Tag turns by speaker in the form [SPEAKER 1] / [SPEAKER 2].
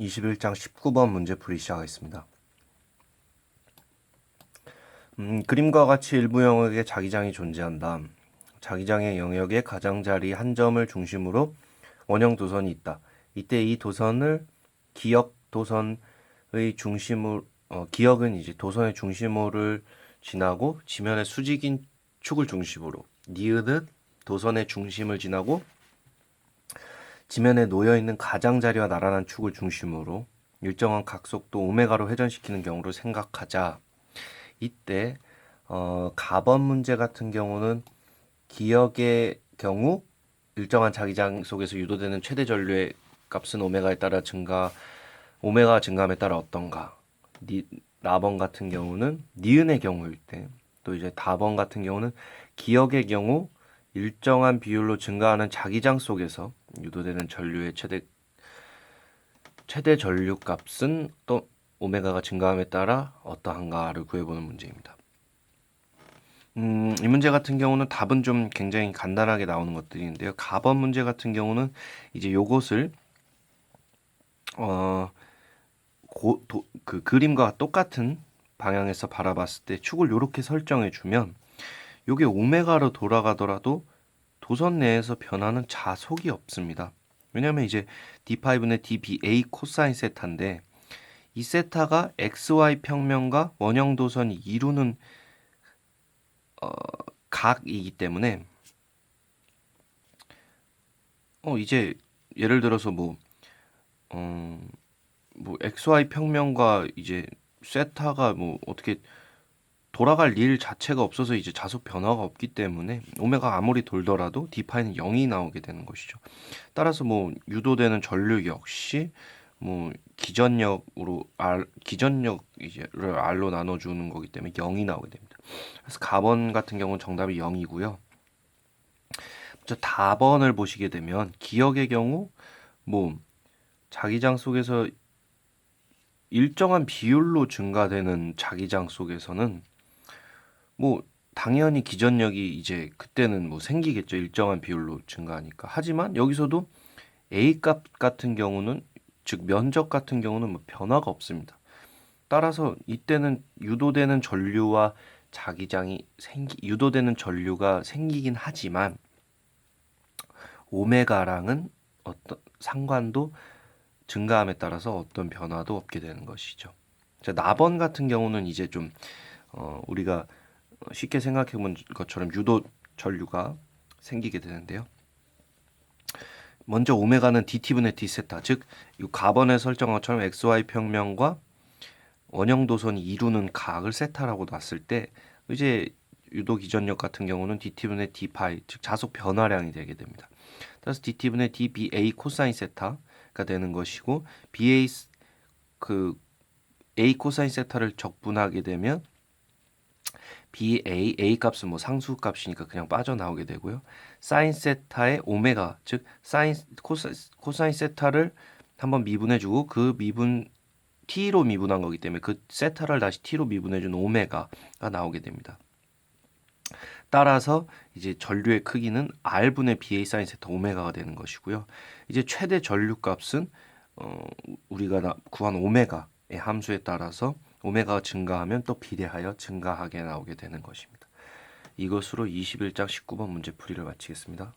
[SPEAKER 1] 21장 19번 문제풀이 시작하겠습니다. 음, 그림과 같이 일부 영역에 자기장이 존재한다. 자기장의 영역에 가장자리 한 점을 중심으로 원형 도선이 있다. 이때 이 도선을 기역 도선의 중심으로 어, 기역은 이제 도선의 중심호를 지나고 지면의 수직인 축을 중심으로 니은은 도선의 중심을 지나고 지면에 놓여 있는 가장자리와 나란한 축을 중심으로 일정한 각속도 오메가로 회전시키는 경우를 생각하자. 이때 어, 가번 문제 같은 경우는 기역의 경우 일정한 자기장 속에서 유도되는 최대 전류의 값은 오메가에 따라 증가 오메가 증가함에 따라 어떤가? 니, 나번 같은 경우는 니은의 경우일 때, 또 이제 다번 같은 경우는 기역의 경우 일정한 비율로 증가하는 자기장 속에서 유도되는 전류의 최대 최대 전류 값은 또 오메가가 증가함에 따라 어떠한가를 구해보는 문제입니다. 음, 이 문제 같은 경우는 답은 좀 굉장히 간단하게 나오는 것들인데요. 가번 문제 같은 경우는 이제 요것을 어, 고, 도, 그 그림과 똑같은 방향에서 바라봤을 때 축을 이렇게 설정해 주면 요게 오메가로 돌아가더라도 도선 내에서 변하는 자속이 없습니다. 왜냐하면 이제 d5는 dba 코사인 세타인데 이 세타가 xy 평면과 원형 도선이 이루는 어, 각이기 때문에 어 이제 예를 들어서 뭐 어, 뭐 XY 평면과 이제 세타가 뭐 어떻게 돌아갈 일 자체가 없어서 이제 자속 변화가 없기 때문에 오메가 아무리 돌더라도 디파이는 0이 나오게 되는 것이죠. 따라서 뭐 유도되는 전류 역시 뭐 기전력으로 R 기전력 이제를 R로 나눠 주는 거기 때문에 0이 나오게 됩니다. 그래서 가번 같은 경우는 정답이 0이고요. 저 다번을 보시게 되면 기억의 경우 뭐 자기장 속에서 일정한 비율로 증가되는 자기장 속에서는 뭐 당연히 기전력이 이제 그때는 뭐 생기겠죠. 일정한 비율로 증가하니까. 하지만 여기서도 A 값 같은 경우는 즉 면적 같은 경우는 뭐 변화가 없습니다. 따라서 이때는 유도되는 전류와 자기장이 생기 유도되는 전류가 생기긴 하지만 오메가랑은 어떤 상관도 증가함에 따라서 어떤 변화도 없게 되는 것이죠. 자, 나번 같은 경우는 이제 좀 어, 우리가 쉽게 생각해 본 것처럼 유도 전류가 생기게 되는데요. 먼저 오메가는 dt분의 d세타, 즉 이 가번에 설정한 것처럼 xy 평면과 원형 도선이 이루는 각을 세타라고 놨을 때 이제 유도 기전력 같은 경우는 dt분의 d파이, 즉 자속 변화량이 되게 됩니다. 따라서 dt분의 dba 코사인 세타가 되는 것이고 ba 그 a 코사인 세타를 적분하게 되면 BA, A 값은 뭐 상수 값이니까 그냥 빠져나오게 되고요. 사인 세타의 오메가, 즉 사인 코사, 코사인 세타를 한번 미분해주고 그 미분 t로 미분한 거기 때문에 그 세타를 다시 t로 미분해준 오메가가 나오게 됩니다. 따라서 이제 전류의 크기는 r분의 BA 사인 세타 오메가가 되는 것이고요. 이제 최대 전류 값은 어, 우리가 나, 구한 오메가의 함수에 따라서 오메가가 증가하면 또 비례하여 증가하게 나오게 되는 것입니다. 이것으로 21장 19번 문제 풀이를 마치겠습니다.